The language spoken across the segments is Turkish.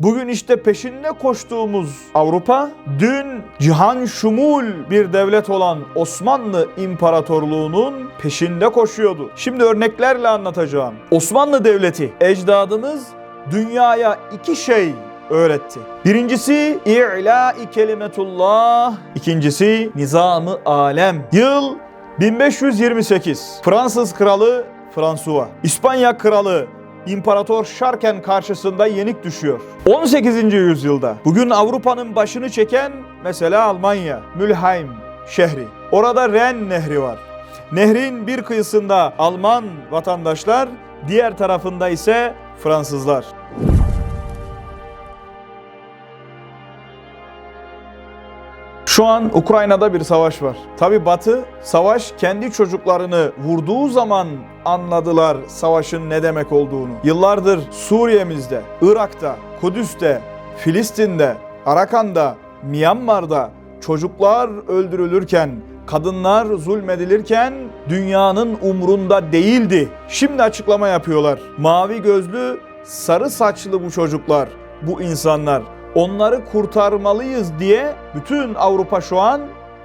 Bugün işte peşinde koştuğumuz Avrupa, dün cihan şumul bir devlet olan Osmanlı İmparatorluğu'nun peşinde koşuyordu. Şimdi örneklerle anlatacağım. Osmanlı Devleti, ecdadımız dünyaya iki şey öğretti. Birincisi i'la-i kelimetullah, ikincisi nizamı alem. Yıl 1528. Fransız kralı François, İspanya kralı İmparator Şarken karşısında yenik düşüyor. 18. yüzyılda bugün Avrupa'nın başını çeken mesela Almanya, Mülheim şehri. Orada Ren Nehri var. Nehrin bir kıyısında Alman vatandaşlar, diğer tarafında ise Fransızlar. Şu an Ukrayna'da bir savaş var. Tabi Batı savaş kendi çocuklarını vurduğu zaman anladılar savaşın ne demek olduğunu. Yıllardır Suriye'mizde, Irak'ta, Kudüs'te, Filistin'de, Arakan'da, Myanmar'da çocuklar öldürülürken, kadınlar zulmedilirken dünyanın umrunda değildi. Şimdi açıklama yapıyorlar. Mavi gözlü, sarı saçlı bu çocuklar, bu insanlar onları kurtarmalıyız diye bütün Avrupa şu an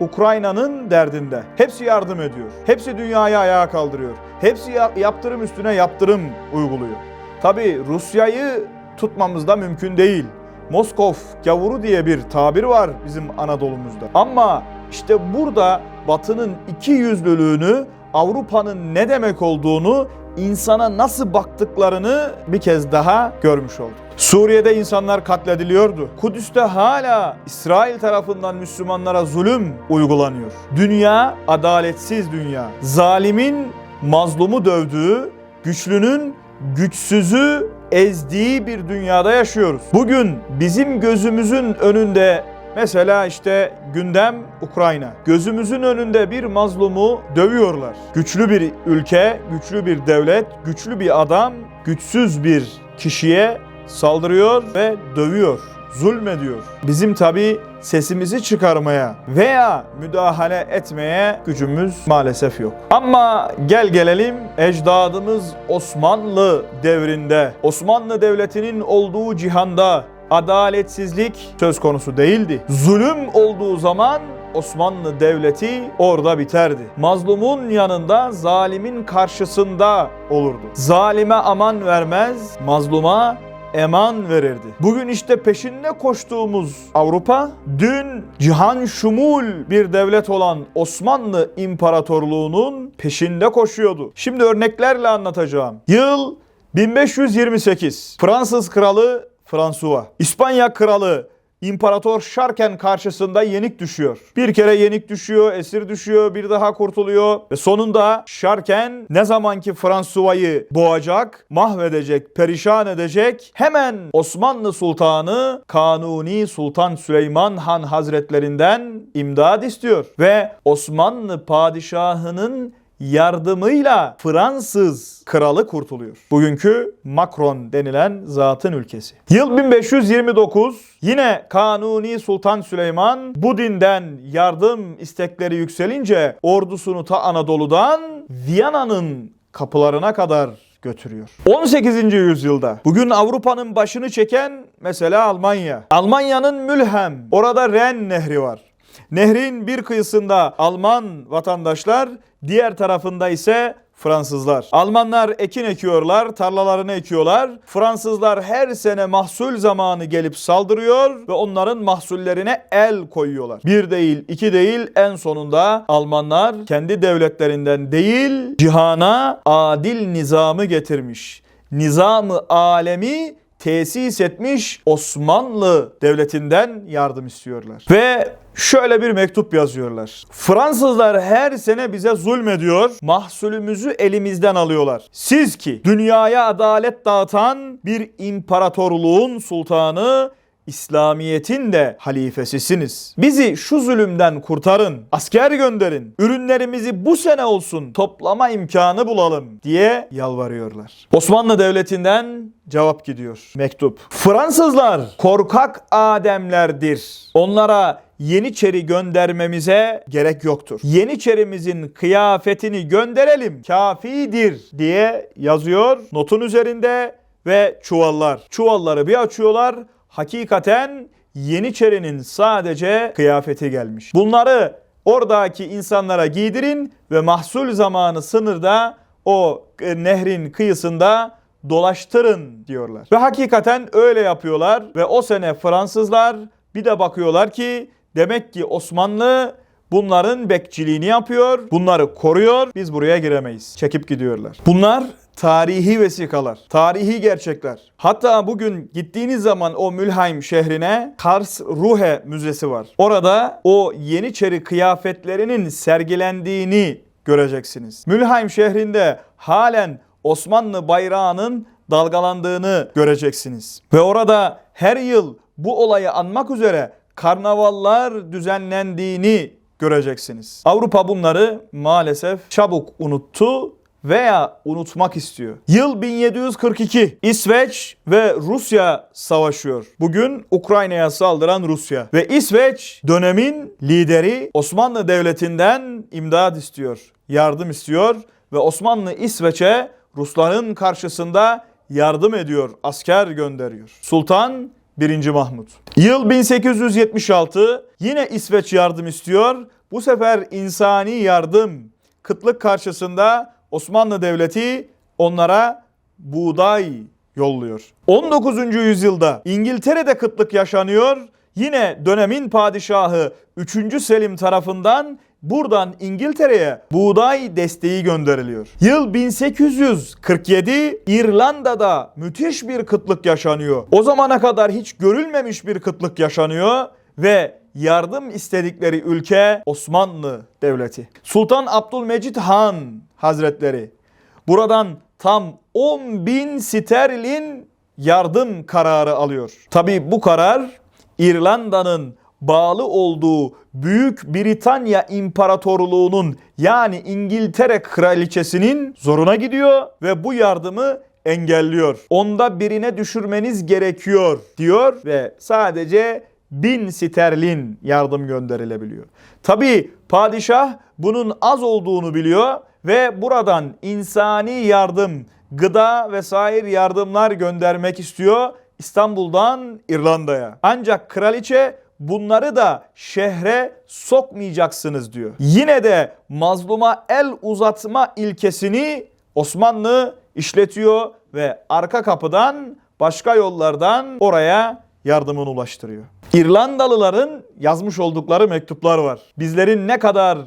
Ukrayna'nın derdinde. Hepsi yardım ediyor. Hepsi dünyayı ayağa kaldırıyor. Hepsi ya- yaptırım üstüne yaptırım uyguluyor. Tabi Rusya'yı tutmamız da mümkün değil. Moskov gavuru diye bir tabir var bizim Anadolu'muzda. Ama işte burada Batı'nın iki yüzlülüğünü, Avrupa'nın ne demek olduğunu, insana nasıl baktıklarını bir kez daha görmüş olduk. Suriye'de insanlar katlediliyordu. Kudüs'te hala İsrail tarafından Müslümanlara zulüm uygulanıyor. Dünya adaletsiz dünya. Zalimin mazlumu dövdüğü, güçlünün güçsüzü ezdiği bir dünyada yaşıyoruz. Bugün bizim gözümüzün önünde Mesela işte gündem Ukrayna. Gözümüzün önünde bir mazlumu dövüyorlar. Güçlü bir ülke, güçlü bir devlet, güçlü bir adam güçsüz bir kişiye saldırıyor ve dövüyor, zulmediyor. Bizim tabi sesimizi çıkarmaya veya müdahale etmeye gücümüz maalesef yok. Ama gel gelelim ecdadımız Osmanlı devrinde, Osmanlı Devleti'nin olduğu cihanda adaletsizlik söz konusu değildi. Zulüm olduğu zaman Osmanlı Devleti orada biterdi. Mazlumun yanında zalimin karşısında olurdu. Zalime aman vermez, mazluma eman verirdi. Bugün işte peşinde koştuğumuz Avrupa, dün cihan şumul bir devlet olan Osmanlı İmparatorluğu'nun peşinde koşuyordu. Şimdi örneklerle anlatacağım. Yıl 1528. Fransız kralı François. İspanya kralı İmparator Şarken karşısında yenik düşüyor. Bir kere yenik düşüyor, esir düşüyor, bir daha kurtuluyor ve sonunda Şarken ne zamanki François'yı boğacak, mahvedecek, perişan edecek hemen Osmanlı Sultanı Kanuni Sultan Süleyman Han Hazretlerinden imdad istiyor ve Osmanlı padişahının yardımıyla Fransız kralı kurtuluyor. Bugünkü Macron denilen zatın ülkesi. Yıl 1529 yine Kanuni Sultan Süleyman bu dinden yardım istekleri yükselince ordusunu ta Anadolu'dan Viyana'nın kapılarına kadar götürüyor. 18. yüzyılda bugün Avrupa'nın başını çeken mesela Almanya. Almanya'nın Mülheim. Orada Ren Nehri var. Nehrin bir kıyısında Alman vatandaşlar, diğer tarafında ise Fransızlar. Almanlar ekin ekiyorlar, tarlalarını ekiyorlar. Fransızlar her sene mahsul zamanı gelip saldırıyor ve onların mahsullerine el koyuyorlar. Bir değil, iki değil en sonunda Almanlar kendi devletlerinden değil cihana adil nizamı getirmiş. Nizamı alemi tesis etmiş Osmanlı Devleti'nden yardım istiyorlar. Ve şöyle bir mektup yazıyorlar. Fransızlar her sene bize zulmediyor, mahsulümüzü elimizden alıyorlar. Siz ki dünyaya adalet dağıtan bir imparatorluğun sultanı İslamiyet'in de halifesisiniz. Bizi şu zulümden kurtarın. Asker gönderin. Ürünlerimizi bu sene olsun toplama imkanı bulalım diye yalvarıyorlar. Osmanlı Devleti'nden cevap gidiyor. Mektup. Fransızlar korkak ademlerdir. Onlara Yeniçeri göndermemize gerek yoktur. Yeniçerimizin kıyafetini gönderelim kafidir diye yazıyor notun üzerinde ve çuvallar. Çuvalları bir açıyorlar hakikaten Yeniçerinin sadece kıyafeti gelmiş. Bunları oradaki insanlara giydirin ve mahsul zamanı sınırda o nehrin kıyısında dolaştırın diyorlar. Ve hakikaten öyle yapıyorlar ve o sene Fransızlar bir de bakıyorlar ki demek ki Osmanlı bunların bekçiliğini yapıyor, bunları koruyor. Biz buraya giremeyiz. Çekip gidiyorlar. Bunlar tarihi vesikalar, tarihi gerçekler. Hatta bugün gittiğiniz zaman o Mülheim şehrine Kars Ruhe Müzesi var. Orada o Yeniçeri kıyafetlerinin sergilendiğini göreceksiniz. Mülheim şehrinde halen Osmanlı bayrağının dalgalandığını göreceksiniz. Ve orada her yıl bu olayı anmak üzere karnavallar düzenlendiğini göreceksiniz. Avrupa bunları maalesef çabuk unuttu veya unutmak istiyor. Yıl 1742. İsveç ve Rusya savaşıyor. Bugün Ukrayna'ya saldıran Rusya. Ve İsveç dönemin lideri Osmanlı Devleti'nden imdad istiyor. Yardım istiyor ve Osmanlı İsveç'e Rusların karşısında yardım ediyor, asker gönderiyor. Sultan 1. Mahmut. Yıl 1876 yine İsveç yardım istiyor. Bu sefer insani yardım kıtlık karşısında Osmanlı Devleti onlara buğday yolluyor. 19. yüzyılda İngiltere'de kıtlık yaşanıyor. Yine dönemin padişahı 3. Selim tarafından buradan İngiltere'ye buğday desteği gönderiliyor. Yıl 1847 İrlanda'da müthiş bir kıtlık yaşanıyor. O zamana kadar hiç görülmemiş bir kıtlık yaşanıyor ve yardım istedikleri ülke Osmanlı Devleti. Sultan Abdülmecit Han Hazretleri buradan tam 10 bin sterlin yardım kararı alıyor. Tabi bu karar İrlanda'nın bağlı olduğu Büyük Britanya İmparatorluğu'nun yani İngiltere Kraliçesi'nin zoruna gidiyor ve bu yardımı engelliyor. Onda birine düşürmeniz gerekiyor diyor ve sadece bin sterlin yardım gönderilebiliyor. Tabi padişah bunun az olduğunu biliyor ve buradan insani yardım, gıda vesaire yardımlar göndermek istiyor İstanbul'dan İrlanda'ya. Ancak kraliçe bunları da şehre sokmayacaksınız diyor. Yine de mazluma el uzatma ilkesini Osmanlı işletiyor ve arka kapıdan başka yollardan oraya yardımını ulaştırıyor. İrlandalıların yazmış oldukları mektuplar var. Bizlerin ne kadar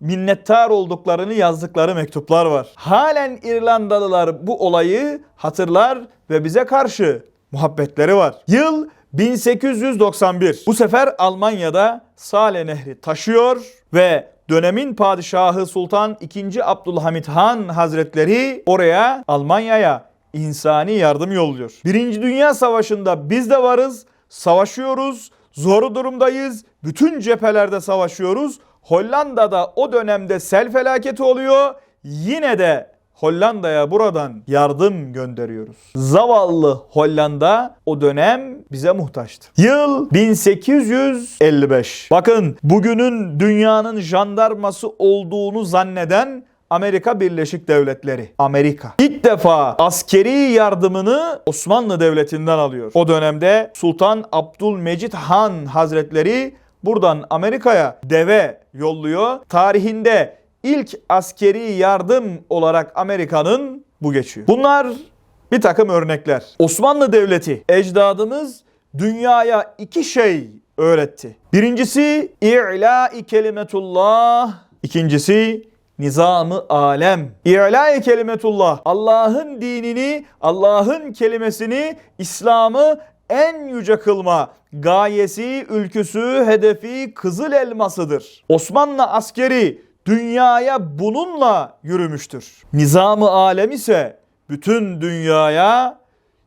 minnettar olduklarını yazdıkları mektuplar var. Halen İrlandalılar bu olayı hatırlar ve bize karşı muhabbetleri var. Yıl 1891. Bu sefer Almanya'da Sale Nehri taşıyor ve dönemin padişahı Sultan II. Abdülhamit Han Hazretleri oraya Almanya'ya insani yardım yolluyor. Birinci Dünya Savaşı'nda biz de varız, savaşıyoruz, zor durumdayız, bütün cephelerde savaşıyoruz. Hollanda'da o dönemde sel felaketi oluyor. Yine de Hollanda'ya buradan yardım gönderiyoruz. Zavallı Hollanda o dönem bize muhtaçtı. Yıl 1855. Bakın bugünün dünyanın jandarması olduğunu zanneden Amerika Birleşik Devletleri. Amerika. İlk defa askeri yardımını Osmanlı Devleti'nden alıyor. O dönemde Sultan Abdülmecit Han Hazretleri buradan Amerika'ya deve yolluyor. Tarihinde ilk askeri yardım olarak Amerika'nın bu geçiyor. Bunlar bir takım örnekler. Osmanlı Devleti ecdadımız dünyaya iki şey öğretti. Birincisi i'la-i kelimetullah. İkincisi nizamı alem. İ'la-i kelimetullah. Allah'ın dinini, Allah'ın kelimesini, İslam'ı en yüce kılma gayesi, ülküsü, hedefi kızıl elmasıdır. Osmanlı askeri dünyaya bununla yürümüştür. Nizamı alem ise bütün dünyaya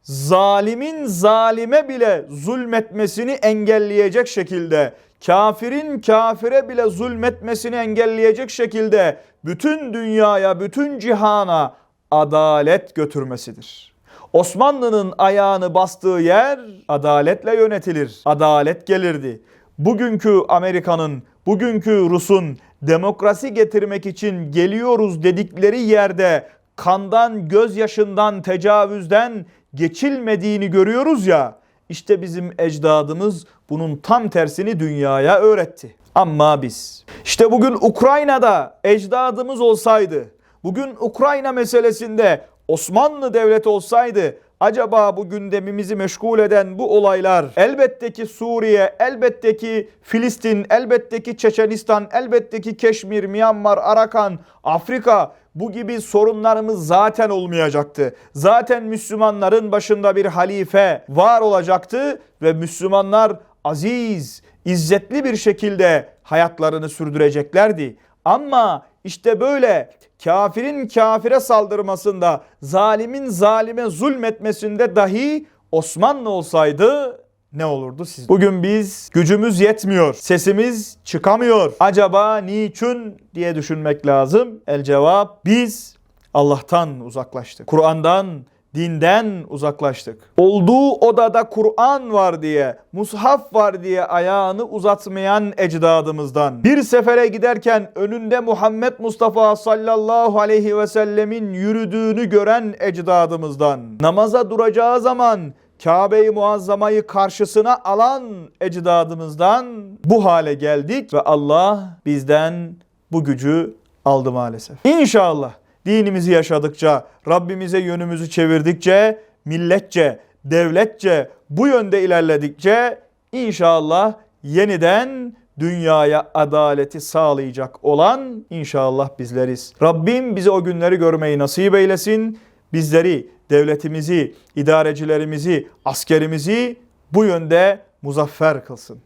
zalimin zalime bile zulmetmesini engelleyecek şekilde, kafirin kafire bile zulmetmesini engelleyecek şekilde bütün dünyaya, bütün cihana adalet götürmesidir. Osmanlı'nın ayağını bastığı yer adaletle yönetilir. Adalet gelirdi. Bugünkü Amerika'nın, bugünkü Rus'un demokrasi getirmek için geliyoruz dedikleri yerde kandan, gözyaşından, tecavüzden geçilmediğini görüyoruz ya. işte bizim ecdadımız bunun tam tersini dünyaya öğretti. Ama biz işte bugün Ukrayna'da ecdadımız olsaydı, bugün Ukrayna meselesinde Osmanlı Devleti olsaydı acaba bu gündemimizi meşgul eden bu olaylar elbette ki Suriye, elbette ki Filistin, elbette ki Çeçenistan, elbette ki Keşmir, Myanmar, Arakan, Afrika bu gibi sorunlarımız zaten olmayacaktı. Zaten Müslümanların başında bir halife var olacaktı ve Müslümanlar aziz, izzetli bir şekilde hayatlarını sürdüreceklerdi. Ama işte böyle kafirin kafire saldırmasında, zalimin zalime zulmetmesinde dahi Osmanlı olsaydı ne olurdu siz? Bugün biz gücümüz yetmiyor, sesimiz çıkamıyor. Acaba niçin diye düşünmek lazım. El cevap biz Allah'tan uzaklaştık. Kur'an'dan, dinden uzaklaştık. Olduğu odada Kur'an var diye, mushaf var diye ayağını uzatmayan ecdadımızdan. Bir sefere giderken önünde Muhammed Mustafa sallallahu aleyhi ve sellemin yürüdüğünü gören ecdadımızdan. Namaza duracağı zaman Kabe-i Muazzama'yı karşısına alan ecdadımızdan bu hale geldik ve Allah bizden bu gücü aldı maalesef. İnşallah dinimizi yaşadıkça, Rabbimize yönümüzü çevirdikçe, milletçe, devletçe bu yönde ilerledikçe inşallah yeniden dünyaya adaleti sağlayacak olan inşallah bizleriz. Rabbim bize o günleri görmeyi nasip eylesin. Bizleri, devletimizi, idarecilerimizi, askerimizi bu yönde muzaffer kılsın.